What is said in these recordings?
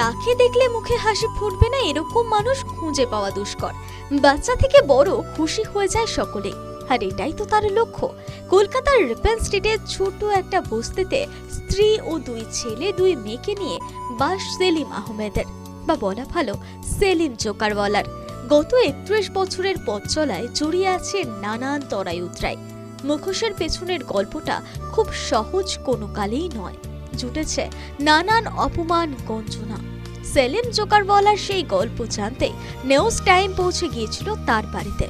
তাকে দেখলে মুখে হাসি ফুটবে না, এরকম মানুষ খুঁজে পাওয়া দুষ্কর। বাচ্চা থেকে বড় খুশি হয়ে যায় সকলেই। আর এটাই তো তার লক্ষ্য। কলকাতার রিপেন স্ট্রিটের ছোট একটা বস্তিতে স্ত্রী ও দুই ছেলে, দুই মেয়েকে নিয়ে বাস সেলিম আহমেদের, বা বলা ভালো, সেলিম জোকারওয়ালার গত একত্রিশ বছরের পথ চলায় জড়িয়ে আছে নানান তরাই উতরাই। মুখোশের পেছনের গল্পটা খুব সহজ কোনো কালেই নয়। জুটেছে নানান অপমান, গঞ্জনা। সেলিম জোকারওয়ালার সেই গল্প জানতে নিউজ টাইম পৌঁছে গিয়েছিল তার বাড়িতে।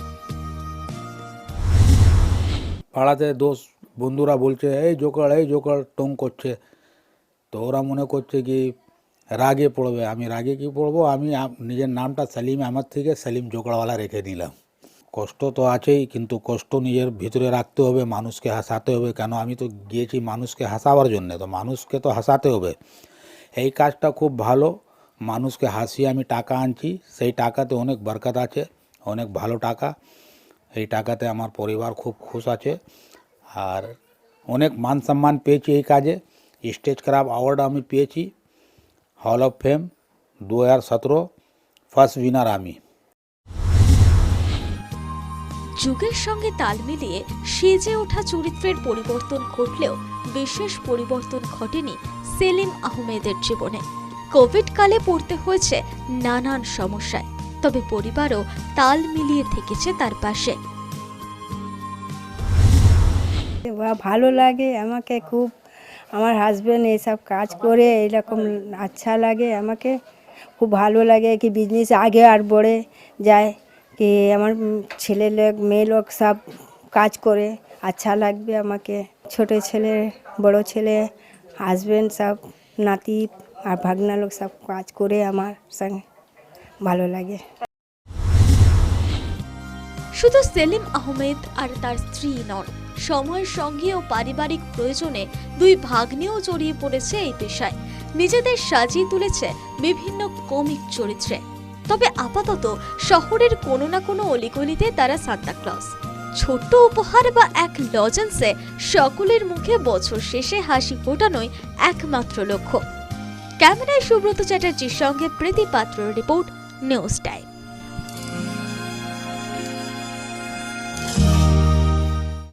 পাড়াতে দোষ বন্ধুরা বলছে, এই জোকার এই জোকার টং করছে। তো ওরা মনে করছে কি, রাগে পড়বে। আমি রাগে কি পড়ব? আমি নিজের নামটা সেলিম, আমার থেকে সেলিম জোকারওয়ালা রেখে নিলাম কষ্ট তো আছেই, কিন্তু কষ্ট নিজের ভিতরে রাখতে হবে, মানুষকে হাসাতে হবে। কেন? আমি তো গিয়েছি মানুষকে হাসাবার জন্যে, তো মানুষকে তো হাসাতে হবে। এই কাজটা খুব ভালো। মানুষকে হাসিয়ে আমি টাকা আনছি, সেই টাকাতে অনেক বরকত আছে, অনেক ভালো টাকা। এই টাকাতে আমার পরিবার খুব খুশ আছে আর অনেক মান সম্মান পেয়েছি এই কাজে। স্টেজ ক্রাফট অ্যাওয়ার্ড আমি পেয়েছি হল অফ ফেম দু হাজার সতেরো ফার্স্ট উইনার আমি। যুগের সঙ্গে তাল মিলিয়ে সেজে ওঠা চরিত্রের পরিবর্তন ঘটলেও বিশেষ পরিবর্তন ঘটেনি সেলিম আহমেদের জীবনে। কোভিড কালে পড়তে হয়েছে নানান সমস্যায়। তবে পরিবারও তাল মিলিয়ে থেকেছে তার পাশে। ভালো লাগে, আমাকে খুব, আমার হাজব্যান্ড এইসব কাজ করে, এরকম আচ্ছা লাগে, আমাকে খুব ভালো লাগে কি বিজনেস আগে আর বড়ে যায়, কি আমার ছেলে লোক, মেয়ে লোক সব কাজ করে আচ্ছা লাগবে আমাকে। ছোট ছেলে, বড় ছেলে হাজব্যান্ড সব, নাতি আর ভাগনা লোক সব কাজ করে আমার সঙ্গে ভালো লাগে। শুধু সেলিম আহমেদ আর তার স্ত্রী নন, সময়ের সঙ্গে ও পারিবারিক প্রয়োজনে দুই ভাগ্নেও জড়িয়ে পড়েছে এই পেশায়। নিজেদের সাজিয়ে তুলেছে বিভিন্ন কমিক চরিত্রে। তবে আপাতত শহরের কোনো না কোনো অলিগলিতে তারা সান্তা ক্লজ। ছোট্ট উপহার বা এক লজেন্সে সকলের মুখে বছর শেষে হাসি ফোটানোই একমাত্র লক্ষ্য। ক্যামেরায় সুব্রত চ্যাটার্জির সঙ্গে প্রীতি পাত্র রিপোর্ট নিউজ টাইম।